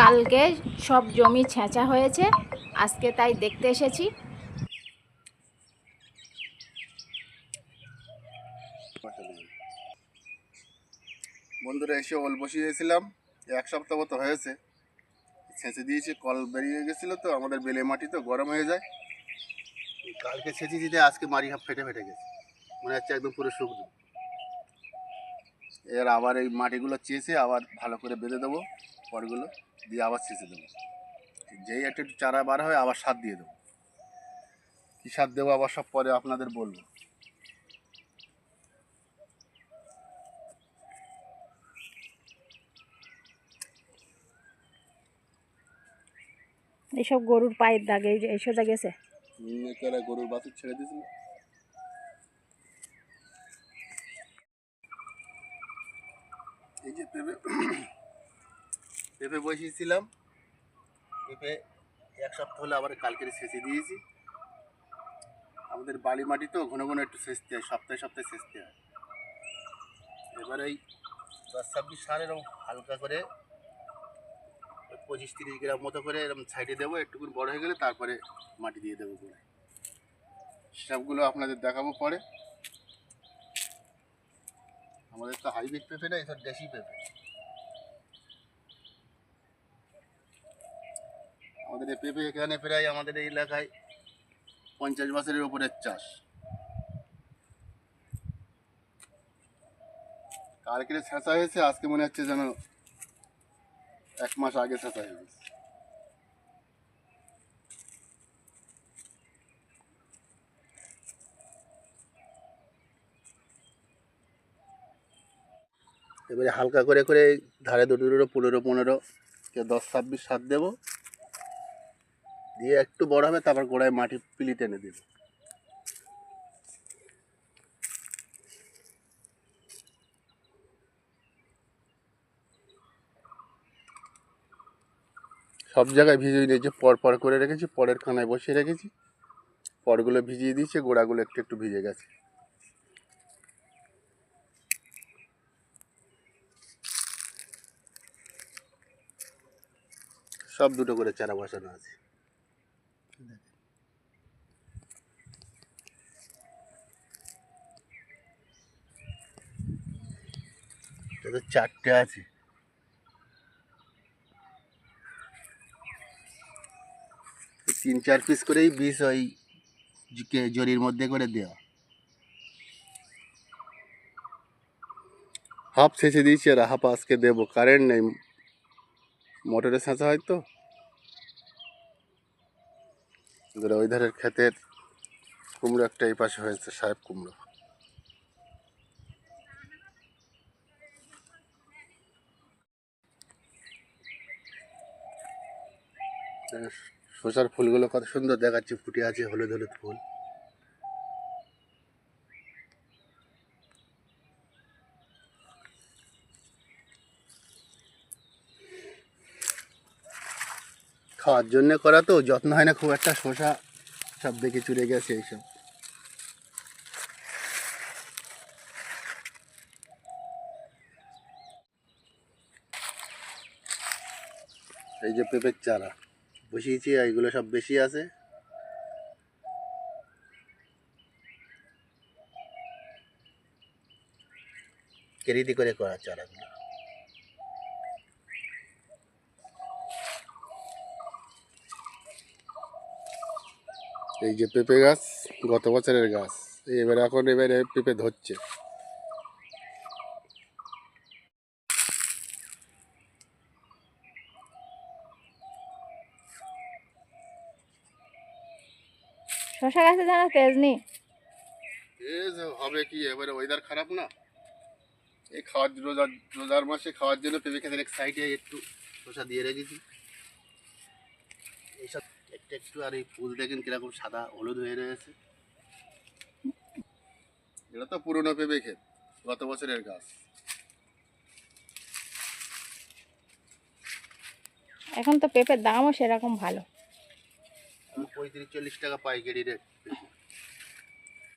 কালকে সব জমি ছেঁচা হয়েছে, আজকে তাই দেখতে এসেছি। বন্ধুরা, এসে অল বসিয়েছিলাম এক সপ্তাহ মতো হয়েছে। ছেঁচে দিয়েছি, কল বেরিয়ে গেছিল তো, আমাদের বেলে মাটি তো গরম হয়ে যায়। কালকে ছেঁচে দিতে আজকে মারি হাফ ফেটে ফেটে গেছে। মনে হচ্ছে একদম পুরো শুকনো। এর আবার এই মাটিগুলো চেঁচে আবার ভালো করে বেঁধে দেবো পরগুলো দিয়ে আবার ছেঁচে দেবো। যেই একটু চারা বার হয় আবার সার দিয়ে দেবো। কী সার দেবো আবার সব পরে আপনাদের বলব। এইসব গরুর পায়ের দাগে এই যে এই গেছে গরুর বাছুর ছেড়ে দিয়েছিল। এই যে পেঁপে পেঁপে বসিয়েছিলাম। পেঁপে এক সপ্তাহ হলে আবার কালকের সেচে দিয়েছি। আমাদের বালি মাটি তো ঘন ঘন একটু সেচতে হয়, সপ্তাহে সপ্তাহে সেচতে হয়। এবার এই দশ ছাব্বিশ সার এরকম হালকা করে পঁচিশ তিরিশ গ্রাম মতো করে এরকম সাইডে দেবো, একটুকু বড় হয়ে গেলে তারপরে মাটি দিয়ে দেবো গোড়ায়। সবগুলো আপনাদের দেখাবো পরে। আমাদের তো হাইব্রিড পেঁপে না এসব দেশি পেঁপে। আমাদের এই পেঁপে এখানে প্রায় আমাদের এই এলাকায় পঞ্চাশ বছরের উপরের চাষ। কালকে ছেঁচা হয়েছে, আজকে মনে হচ্ছে যেন এক মাস আগে ছেঁচা হয়ে গেছে এবারে হালকা করে করে ধারে দুটো দুটো পনেরো পনেরো, কে দশ ছাব্বিশ সাত দেবো। দিয়ে একটু বড় হবে, তারপর গোড়ায় মাটি পিলি টেনে দেবো। সব জায়গায় ভিজিয়ে নিয়েছি পর পর করে রেখেছি, পরের খানায় বসিয়ে রেখেছি। পরগুলো ভিজিয়ে দিয়েছে, গোড়াগুলো একটু একটু ভিজে গেছে। সব দুটো করে চারা বসানো আছে। চারটে আছে। তিন চার পিস করেই বিষ ওই জরির মধ্যে করে দেওয়া। হাফ ছেঁচে দিয়েছি আর হাফ আজকে দেবো। কারেন্ট নেই। মোটরে ছেঁচা হয় তো। ওই ধারের ক্ষেতের কুমড়ো একটা এই পাশে হয়েছে সাহেব কুমড়ো। দেখো, ফুলগুলো কত সুন্দর দেখাচ্ছে ফুটে আছে হলুদ হলুদ ফুল। খাওয়ার জন্য করা তো, যত্ন হয় না, খুব একটা শশা সব দেখে চুরে গেছে এইসব। এই যে পেঁপের চারা, বসিয়েছি এইগুলো সব বেশি আছে। কেরিতি করে করা চারাগুলো। এই যে পেঁপে গাছ গত বছরের গাছ। এবার এখন এবারে পেঁপে ধরছে। শশা গাছে যেন তেজ নেই। যে হবে কি? এবারে ওয়েদার খারাপ না? এই খাওয়ার রোজার রোজার মাসে খাওয়ার জন্য পেঁপে খেতে এক সাইডে একটু শসা দিয়ে রেখেছি। এইসব একটু একটু আর এই ফুল দেখেন কীরকম সাদা হলুদ হয়ে রয়েছে। এটা তো পুরনো পেঁপে ক্ষেত গত বছরের গাছ। এখন তো পেঁপের দামও সেরকম ভালো। পঁয়ত্রিশ চল্লিশ টাকা পাইকারি রেট